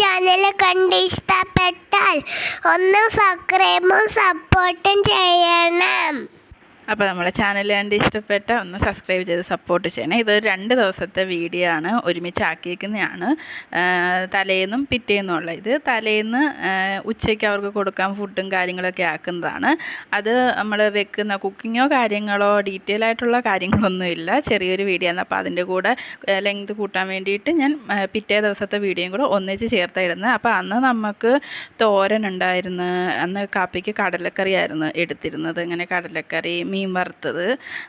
Channel കണ്ട് ഇഷ്ടപ്പെട്ടാൽ ഒന്ന് സബ്സ്ക്രൈബും സപ്പോർട്ടും ചെയ്യണം. അപ്പോൾ നമ്മുടെ ചാനൽ കണ്ട് ഇഷ്ടപ്പെട്ട ഒന്ന് സബ്സ്ക്രൈബ് ചെയ്ത് സപ്പോർട്ട് ചെയ്യണേ. ഇതൊരു രണ്ട് ദിവസത്തെ വീഡിയോ ആണ്. ഒരുമിച്ച് ആക്കിയിരിക്കുന്നതാണ് തലേന്നും പിറ്റേന്നുമുള്ള ഇത്. തലേന്ന് ഉച്ചയ്ക്ക് അവർക്ക് കൊടുക്കാൻ ഫുഡും കാര്യങ്ങളൊക്കെ ആക്കുന്നതാണ്. അത് നമ്മൾ വെക്കുന്ന കുക്കിങ്ങോ കാര്യങ്ങളോ ഡീറ്റെയിൽ ആയിട്ടുള്ള കാര്യങ്ങളൊന്നുമില്ല ചെറിയൊരു വീഡിയോ ആണ്. അപ്പോൾ അതിന്റെ കൂടെ ലെങ്ത് കൂട്ടാൻ വേണ്ടിയിട്ട് ഞാൻ പിറ്റേ ദിവസത്തെ വീഡിയോയും കൂടെ ഒന്നിച്ച് ചേർത്തായിരുന്നു അപ്പോൾ അന്ന് നമുക്ക് തോരൻ ഉണ്ടായിരുന്നു. അന്ന് കാപ്പിക്ക് കടലക്കറിയായിരുന്നു എടുത്തിരുന്നത്. ഇങ്ങനെ കടലക്കറി മീൻ വറുത്തത്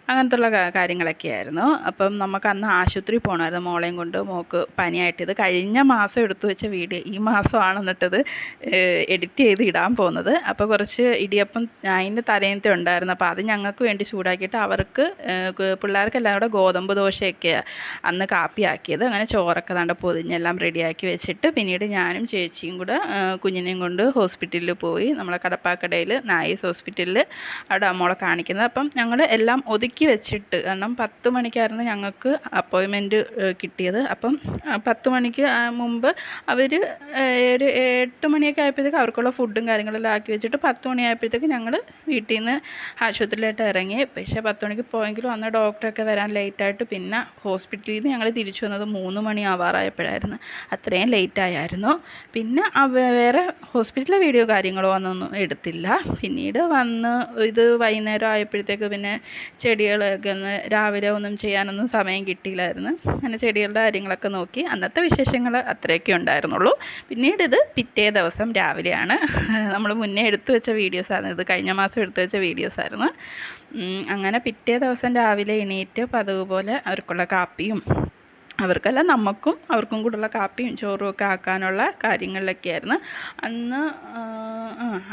അങ്ങനത്തുള്ള കാര്യങ്ങളൊക്കെ ആയിരുന്നു അപ്പം നമുക്ക് അന്ന് ആശുപത്രി പോകണമായിരുന്നു മോളെയും കൊണ്ട്. മോക്ക് പനിയായിട്ട് ഇത് കഴിഞ്ഞ മാസം എടുത്തു വെച്ച വീഡിയോ ഈ മാസമാണ് എന്നിട്ടത് എഡിറ്റ് ചെയ്ത് ഇടാൻ പോകുന്നത് അപ്പോൾ കുറച്ച് ഇടിയപ്പം അതിന്റെ തലേന്നത്തെ ഉണ്ടായിരുന്നു. അപ്പോൾ അത് ഞങ്ങൾക്ക് വേണ്ടി ചൂടാക്കിയിട്ട് അവർക്ക് പിള്ളേർക്കെല്ലാം കൂടെ ഗോതമ്പ് ദോശയൊക്കെയാണ് അന്ന് കാപ്പിയാക്കിയത്. അങ്ങനെ ചോറൊക്കെ തണ്ട പൊതിഞ്ഞെല്ലാം റെഡിയാക്കി വെച്ചിട്ട് പിന്നീട് ഞാനും ചേച്ചിയും കൂടെ കുഞ്ഞിനെയും കൊണ്ട് ഹോസ്പിറ്റലിൽ പോയി. നമ്മളെ കടപ്പാക്കടയിൽ നായീസ് ഹോസ്പിറ്റലിൽ അവിടെ അമ്മോളെ കാണിക്കുന്നത്. അപ്പം ഞങ്ങൾ എല്ലാം ഒതുക്കി വെച്ചിട്ട് കാരണം പത്ത് മണിക്കായിരുന്നു ഞങ്ങൾക്ക് അപ്പോയിൻമെന്റ് കിട്ടിയത്. അപ്പം പത്ത് മണിക്ക് മുമ്പ് അവർ ഒരു എട്ട് മണിയൊക്കെ ആയപ്പോഴത്തേക്ക് അവർക്കുള്ള ഫുഡും കാര്യങ്ങളെല്ലാം ആക്കി വെച്ചിട്ട് പത്ത് മണിയായപ്പോഴത്തേക്ക് ഞങ്ങൾ വീട്ടിൽ നിന്ന് ആശുപത്രിയിലായിട്ട് ഇറങ്ങി. പക്ഷേ പത്ത് മണിക്ക് പോയെങ്കിലും അന്ന് ഡോക്ടറൊക്കെ വരാൻ ലേറ്റായിട്ട് പിന്നെ ഹോസ്പിറ്റലിൽ നിന്ന് ഞങ്ങൾ തിരിച്ചു വന്നത് മൂന്ന് മണി ആവാറായപ്പോഴായിരുന്നു. അത്രയും ലേറ്റ് ആയായിരുന്നു. പിന്നെ വേറെ ഹോസ്പിറ്റലിലെ വീഡിയോ കാര്യങ്ങളോ ഒന്നൊന്നും എടുത്തില്ല. പിന്നീട് വന്ന് ഇത് വൈകുന്നേരം ആയപ്പോഴത്തേക്ക് പിന്നെ ചെടികളൊക്കെ ഒന്ന് രാവിലെ ഒന്നും ചെയ്യാനൊന്നും സമയം കിട്ടിയില്ലായിരുന്നു. അങ്ങനെ ചെടികളുടെ കാര്യങ്ങളൊക്കെ നോക്കി അന്നത്തെ വിശേഷങ്ങൾ അത്രയൊക്കെ ഉണ്ടായിരുന്നുള്ളൂ. പിന്നീട് ഇത് പിറ്റേ ദിവസം രാവിലെയാണ്. നമ്മൾ മുന്നേ എടുത്തു വെച്ച വീഡിയോസ് വീഡിയോസാണ് ഇത് കഴിഞ്ഞ മാസം എടുത്തു വെച്ച വീഡിയോസ് ആയിരുന്നു. അങ്ങനെ പിറ്റേ ദിവസം രാവിലെ എണീറ്റ് പതിവ് പോലെ അവർക്കുള്ള കാപ്പിയും അവർക്കല്ല നമുക്കും അവർക്കും കൂടെയുള്ള കാപ്പിയും ചോറും ഒക്കെ ആക്കാനുള്ള കാര്യങ്ങളിലൊക്കെയായിരുന്നു. അന്ന്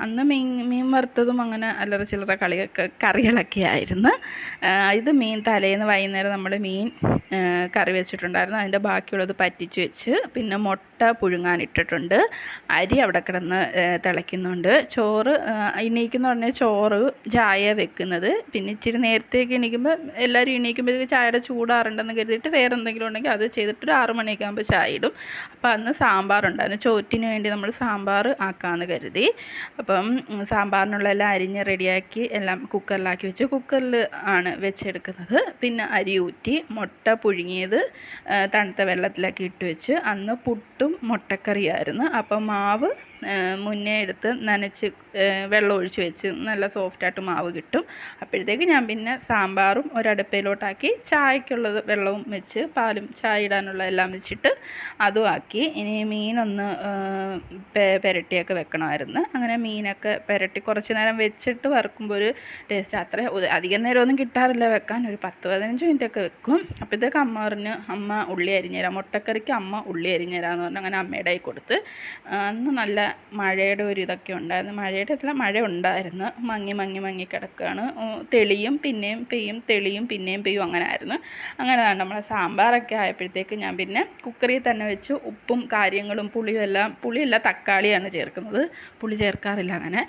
അന്ന് മീൻ മീൻ വറുത്തതും അങ്ങനെ അല്ലറ ചില്ലറ കളിയൊക്കെ കറികളൊക്കെ ആയിരുന്നു. ഇത് മീൻ തലേന്ന് വൈകുന്നേരം നമ്മൾ മീൻ കറി വെച്ചിട്ടുണ്ടായിരുന്നു. അതിന്റെ ബാക്കിയുള്ളത് പറ്റിച്ച് വെച്ച് പിന്നെ മുട്ട പുഴുങ്ങാനിട്ടിട്ടുണ്ട് അരി അവിടെ കിടന്ന് തിളയ്ക്കുന്നുണ്ട്. ചോറ് എണീക്കുന്ന ഉടനെ ചോറ് ചായ വെക്കുന്നത്. പിന്നെ ഇച്ചിരി നേരത്തേക്ക് എണീക്കുമ്പോൾ എല്ലാവരും എണീക്കുമ്പോഴത്തേക്ക് ചായയുടെ ചൂടാറുണ്ടെന്ന് കരുതിയിട്ട് വേറെ എന്തെങ്കിലും ഉണ്ടെങ്കിൽ അത് ചെയ്തിട്ട് ഒരു ആറ് മണിയൊക്കെ ആകുമ്പോൾ ചായ ഇടും. അപ്പോൾ അന്ന് സാമ്പാറുണ്ടായിരുന്നു. ചോറ്റിന് വേണ്ടി നമ്മൾ സാമ്പാർ ആക്കാമെന്ന് കരുതി. അപ്പം സാമ്പാറിനുള്ള എല്ലാം അരിഞ്ഞ് റെഡിയാക്കി എല്ലാം കുക്കറിലാക്കി വെച്ചു കുക്കറിൽ ആണ് വെച്ചെടുക്കുന്നത്. പിന്നെ അരി ഊറ്റി മുട്ട പുഴുങ്ങിയത് തണുത്ത വെള്ളത്തിലാക്കി ഇട്ട് വെച്ച്. അന്ന് പുട്ടും മുട്ടക്കറിയായിരുന്നു. അപ്പം മാവ് മുന്നേ എടുത്ത് നനച്ച് വെള്ളം ഒഴിച്ച് വെച്ച് നല്ല സോഫ്റ്റായിട്ട് മാവ് കിട്ടും. അപ്പോഴത്തേക്ക് ഞാൻ പിന്നെ സാമ്പാറും ഒരടുപ്പയിലോട്ടാക്കി ചായക്കുള്ളത് വെള്ളവും വെച്ച് പാലും ചായ ഇടാനുള്ള എല്ലാം വെച്ചിട്ട് അതും ആക്കി. ഇനി മീനൊന്ന് പെരട്ടിയൊക്കെ വെക്കണമായിരുന്നു. അങ്ങനെ മീനൊക്കെ പെരട്ടി കുറച്ച് നേരം വെച്ചിട്ട് വറുക്കുമ്പോൾ ഒരു ടേസ്റ്റ് അത്ര അധികം നേരമൊന്നും കിട്ടാറില്ല വെക്കാൻ. ഒരു പത്ത് പതിനഞ്ച് മിനിറ്റ് ഒക്കെ വെക്കും. അപ്പോഴത്തേക്ക് അമ്മ അമ്മ ഉള്ളി അരിഞ്ഞുതരാം മുട്ടക്കറിക്ക് അമ്മ ഉള്ളി അരിഞ്ഞുതരാമെന്ന് പറഞ്ഞു. അങ്ങനെ അമ്മയുടെ കൊടുത്ത് അന്ന് നല്ല മഴയുടെ ഒരു ഇതൊക്കെ ഉണ്ടായിരുന്നു. മഴയുടെ അല്ല മഴ ഉണ്ടായിരുന്നു. മങ്ങി മങ്ങി മങ്ങി കിടക്കുകയാണ്. തെളിയും പിന്നെയും പെയ്യും തെളിയും പിന്നെയും പെയ്യും അങ്ങനെ ആയിരുന്നു അങ്ങനെ നമ്മളെ സാമ്പാറൊക്കെ ആയപ്പോഴത്തേക്ക് ഞാൻ പിന്നെ കുക്കറിൽ തന്നെ വെച്ച് ഉപ്പും കാര്യങ്ങളും പുളിയും എല്ലാം പുളിയല്ല തക്കാളിയാണ് ചേർക്കുന്നത്. പുളി ചേർക്കാറില്ല അങ്ങനെ.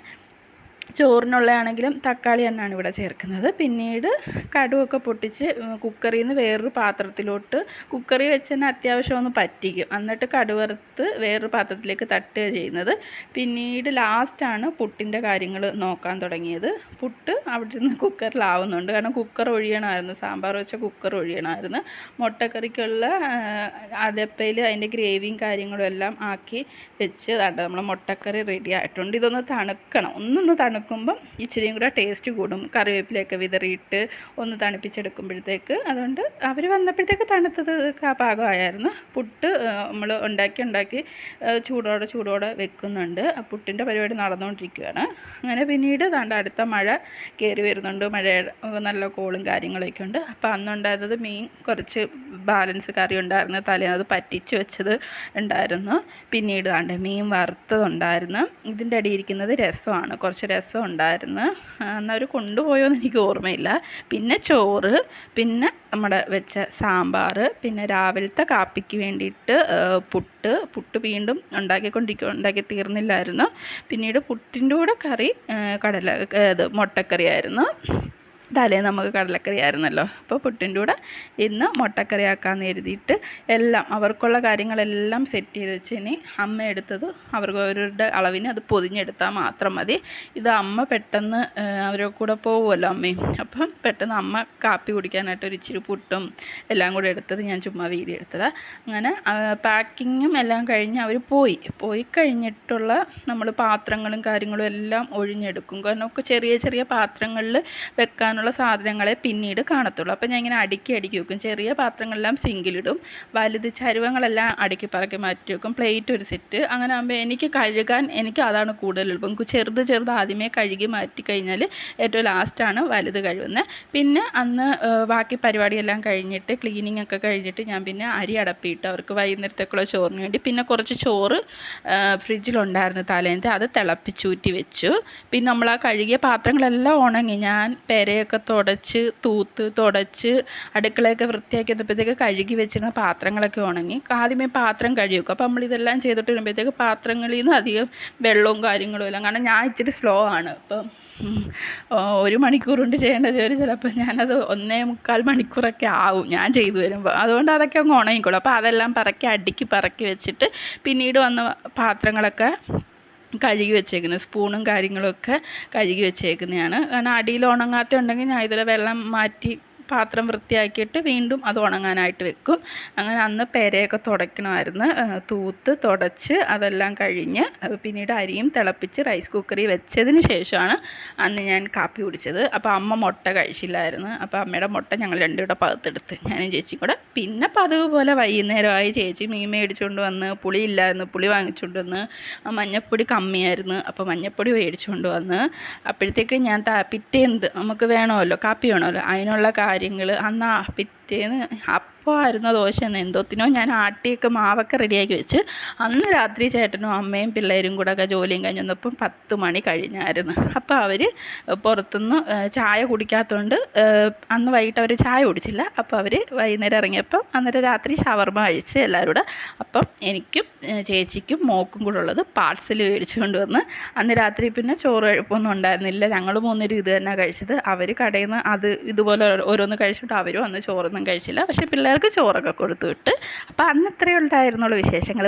ചോറിനുള്ളതാണെങ്കിലും തക്കാളി തന്നെയാണ് ഇവിടെ ചേർക്കുന്നത്. പിന്നീട് കടുവൊക്കെ പൊട്ടിച്ച് കുക്കറിൽ നിന്ന് വേറൊരു പാത്രത്തിലോട്ട് കുക്കറി വെച്ച് തന്നെ അത്യാവശ്യം ഒന്ന് പറ്റിക്കും. എന്നിട്ട് കടുവറുത്ത് വേറൊരു പാത്രത്തിലേക്ക് തട്ടുക ചെയ്യുന്നത്. പിന്നീട് ലാസ്റ്റാണ് പുട്ടിന്റെ കാര്യങ്ങൾ നോക്കാൻ തുടങ്ങിയത്. പുട്ട് അവിടെ നിന്ന് കുക്കറിലാവുന്നുണ്ട് കാരണം കുക്കർ ഒഴിയണമായിരുന്നു. സാമ്പാർ വെച്ച കുക്കർ ഒഴിയണമായിരുന്നു. മുട്ടക്കറിക്കുള്ള അടപ്പയിൽ അതിന്റെ ഗ്രേവിയും കാര്യങ്ങളും എല്ലാം ആക്കി വെച്ച് നമ്മൾ മുട്ടക്കറി റെഡി ആയിട്ടുണ്ട്. ഇതൊന്ന് തണുക്കണം. ഒന്നൊന്ന് തണുക്കുമ്പം ഇച്ചിരിയും കൂടെ ടേസ്റ്റ് കൂടും. കറിവേപ്പിലയൊക്കെ വിതറിയിട്ട് ഒന്ന് തണുപ്പിച്ചെടുക്കുമ്പോഴത്തേക്ക് അതുകൊണ്ട് അവർ വന്നപ്പോഴത്തേക്ക് തണുത്തത് പാകമായിരുന്നു പുട്ട് നമ്മൾ ഉണ്ടാക്കി ഉണ്ടാക്കി ചൂടോടെ ചൂടോടെ വെക്കുന്നുണ്ട്. ആ പുട്ടിന്റെ പരിപാടി നടന്നുകൊണ്ടിരിക്കുകയാണ് അങ്ങനെ പിന്നീട് താണ്ട അടുത്ത മഴ കയറി വരുന്നുണ്ട്. മഴ നല്ല കോളും കാര്യങ്ങളൊക്കെ ഉണ്ട്. അപ്പോൾ അന്നുണ്ടായിരുന്നത് മീൻ കുറച്ച് ബാലൻസ് കറി ഉണ്ടായിരുന്നു. തലേന്ന് അത് പറ്റിച്ച് വെച്ചത് ഉണ്ടായിരുന്നു. പിന്നീട് താണ്ട മീൻ വറുത്തതുണ്ടായിരുന്നു. ഇതിന്റെ അടിയിരിക്കുന്നത് രസമാണ്. കുറച്ച് രസം ഉണ്ടായിരുന്നു എന്നാൽ അവർ കൊണ്ടുപോയോ എന്ന് എനിക്ക് ഓർമ്മയില്ല. പിന്നെ ചോറ് പിന്നെ നമ്മുടെ വെച്ച സാമ്പാർ പിന്നെ രാവിലത്തെ കാപ്പിക്ക് വേണ്ടിയിട്ട് പുട്ട് പുട്ട് വീണ്ടും ഉണ്ടാക്കിക്കൊണ്ടിരിക്കുക ഉണ്ടാക്കി തീർന്നില്ലായിരുന്നു പിന്നീട് പുട്ടിന്റെ കൂടെ കറി കടല ഇത് മുട്ടക്കറിയായിരുന്നു. തലേന്ന് നമുക്ക് കടലക്കറി ആയിരുന്നല്ലോ അപ്പോൾ പുട്ടിന്റെ കൂടെ ഇന്ന് മുട്ടക്കറി ആക്കാമെന്ന് കരുതിയിട്ട് എല്ലാം അവർക്കുള്ള കാര്യങ്ങളെല്ലാം സെറ്റ് ചെയ്ത് വെച്ച് ഇനി അമ്മ എടുത്തത് അവരുടെ അളവിന് അത് പൊതിഞ്ഞെടുത്താൽ മാത്രം മതി. ഇത് അമ്മ പെട്ടെന്ന് അവരെ കൂടെ പോകുമല്ലോ അമ്മയും അപ്പം പെട്ടെന്ന് അമ്മ കാപ്പി കുടിക്കാനായിട്ട് ഒരു ഇച്ചിരി പുട്ടും എല്ലാം കൂടെ എടുത്തത് ഞാൻ ചുമ്മാ വീതി എടുത്തത്. അങ്ങനെ പാക്കിങ്ങും എല്ലാം കഴിഞ്ഞ് അവർ പോയി. പോയി കഴിഞ്ഞിട്ടുള്ള നമ്മൾ പാത്രങ്ങളും കാര്യങ്ങളും എല്ലാം ഒഴിഞ്ഞെടുക്കും. കാരണം ഒക്കെ ചെറിയ ചെറിയ പാത്രങ്ങളിൽ വെക്കാനുള്ള സാധനങ്ങളെ പിന്നീട് കാണത്തുള്ളൂ. അപ്പോൾ ഞാൻ ഇങ്ങനെ അടുക്കി അടുക്കി വെക്കും. ചെറിയ പാത്രങ്ങളെല്ലാം സിങ്കിലിടും വലുത് ചരുവങ്ങളെല്ലാം അടുക്കി പറക്കി മാറ്റി വെക്കും. പ്ലേറ്റ് ഒരു സെറ്റ് അങ്ങനെ ആകുമ്പോൾ എനിക്ക് കഴുകാൻ എനിക്ക് അതാണ് കൂടുതൽ എളുപ്പം. ചെറുത് ചെറുത് ആദ്യമേ കഴുകി മാറ്റി കഴിഞ്ഞാൽ ഏറ്റവും ലാസ്റ്റാണ് വലുത് കഴുകുന്നത് പിന്നെ അന്ന് ബാക്കി പരിപാടിയെല്ലാം കഴിഞ്ഞിട്ട് ക്ലീനിങ് ഒക്കെ കഴിഞ്ഞിട്ട് ഞാൻ പിന്നെ അരി അടപ്പിയിട്ട് അവർക്ക് വൈകുന്നേരത്തേക്കുള്ള ചോറിന് വേണ്ടി പിന്നെ കുറച്ച് ചോറ് ഫ്രിഡ്ജിലുണ്ടായിരുന്നു തലേന്നത്തെ. അത് തിളപ്പിച്ചൂറ്റി വെച്ചു. പിന്നെ നമ്മൾ ആ കഴുകിയ പാത്രങ്ങളെല്ലാം ഉണങ്ങി. ഞാൻ പെരയൊക്കെ തുടച്ച് തൂത്ത് തുടച്ച് അടുക്കളയൊക്കെ വൃത്തിയാക്കി വന്നപ്പോഴത്തേക്ക് കഴുകി വെച്ചിരുന്ന പാത്രങ്ങളൊക്കെ ഉണങ്ങി. ആദ്യമേ പാത്രം കഴുകി വെക്കും. അപ്പോൾ നമ്മളിതെല്ലാം ചെയ്തിട്ട് വരുമ്പോഴത്തേക്ക് പാത്രങ്ങളിൽ നിന്ന് അധികം വെള്ളവും കാര്യങ്ങളും എല്ലാം. കാരണം ഞാൻ ഇച്ചിരി സ്ലോ ആണ്. അപ്പം ഒരു മണിക്കൂർ കൊണ്ട് ചെയ്യേണ്ട ജോലി ചിലപ്പോൾ ഞാനത് ഒന്നേ മുക്കാൽ മണിക്കൂറൊക്കെ ആവും ഞാൻ ചെയ്തു വരുമ്പോൾ. അതുകൊണ്ട് അതൊക്കെ അങ്ങ് ഉണങ്ങിക്കോളും. അപ്പോൾ അതെല്ലാം പറക്കി അടുക്കി പറക്കി വെച്ചിട്ട് പിന്നീട് വന്ന പാത്രങ്ങളൊക്കെ കഴുകി വെച്ചേക്കുന്നത്. സ്പൂണും കാര്യങ്ങളൊക്കെ കഴുകി വെച്ചേക്കുന്നതാണ്. കാരണം അടിയിൽ ഉണങ്ങാത്ത ഉണ്ടെങ്കിൽ ഞാൻ ഇതിൽ വെള്ളം മാറ്റി പാത്രം വൃത്തിയാക്കിയിട്ട് വീണ്ടും അത് ഉണങ്ങാനായിട്ട് വെക്കും. അങ്ങനെ അന്ന് പേരയൊക്കെ തുടയ്ക്കണമായിരുന്നു തൂത്ത് തുടച്ച് അതെല്ലാം കഴിഞ്ഞ് പിന്നീട് അരിയും തിളപ്പിച്ച് റൈസ് കുക്കറിൽ വെച്ചതിന് ശേഷമാണ് അന്ന് ഞാൻ കാപ്പി കുടിച്ചത്. അപ്പോൾ അമ്മ മുട്ട കഴിച്ചില്ലായിരുന്നു. അപ്പോൾ അമ്മയുടെ മുട്ട ഞങ്ങൾ രണ്ടും കൂടെ പകുത്തെടുത്ത്. ഞാനും ചേച്ചിയും കൂടെ. പിന്നെ പതിവ് പോലെ വൈകുന്നേരമായി ചേച്ചി മീൻ മേടിച്ചുകൊണ്ട് വന്ന് പുളി ഇല്ലായിരുന്നു പുളി വാങ്ങിച്ചുകൊണ്ട് വന്ന് മഞ്ഞപ്പൊടി കമ്മിയായിരുന്നു. അപ്പോൾ മഞ്ഞപ്പൊടി മേടിച്ചുകൊണ്ട് വന്ന് അപ്പോഴത്തേക്ക് ഞാൻ പിറ്റേന്ത് നമുക്ക് വേണമല്ലോ കാപ്പി വേണമല്ലോ. അതിനുള്ള കാര്യങ്ങൾ അന്നാ ആ പിറ്റേന്ന് അപ്പമായിരുന്നു ദോശ എന്ന് എന്തോത്തിനോ ഞാൻ ആട്ടിയൊക്കെ മാവൊക്കെ റെഡിയാക്കി വെച്ച് അന്ന് രാത്രി ചേട്ടനും അമ്മയും പിള്ളേരും കൂടെ ഒക്കെ ജോലിയും കഴിഞ്ഞ് വന്നപ്പം പത്ത് മണി കഴിഞ്ഞായിരുന്നു. അപ്പോൾ അവർ പുറത്തുനിന്ന് ചായ കുടിക്കാത്തതുകൊണ്ട് അന്ന് വൈകിട്ട് അവർ ചായ കുടിച്ചില്ല. അപ്പോൾ അവർ വൈകുന്നേരം ഇറങ്ങിയപ്പം അന്നേരം രാത്രി ഷവർമ കഴിച്ച് എല്ലാവരും കൂടെ അപ്പം എനിക്കും ചേച്ചിക്കും മോക്കും കൂടെ ഉള്ളത് പാർസൽ മേടിച്ചു കൊണ്ടുവന്ന് അന്ന് രാത്രി പിന്നെ ചോറ് കഴിപ്പൊന്നും ഉണ്ടായിരുന്നില്ല. ഞങ്ങൾ മൂന്നുപേരും ഇത് തന്നെ കഴിച്ചത്. അവർ കടയിൽ നിന്ന് അത് ഇതുപോലെ ഓരോന്ന് കഴിച്ചിട്ട് അവരും അന്ന് ചോറൊന്നും കഴിച്ചില്ല. പക്ഷേ പിള്ളേർക്ക് ചോറൊക്കെ കൊടുത്തു വിട്ട് അപ്പോൾ അന്നത്രേ ഉണ്ടായിരുന്നുള്ളൂ വിശേഷങ്ങൾ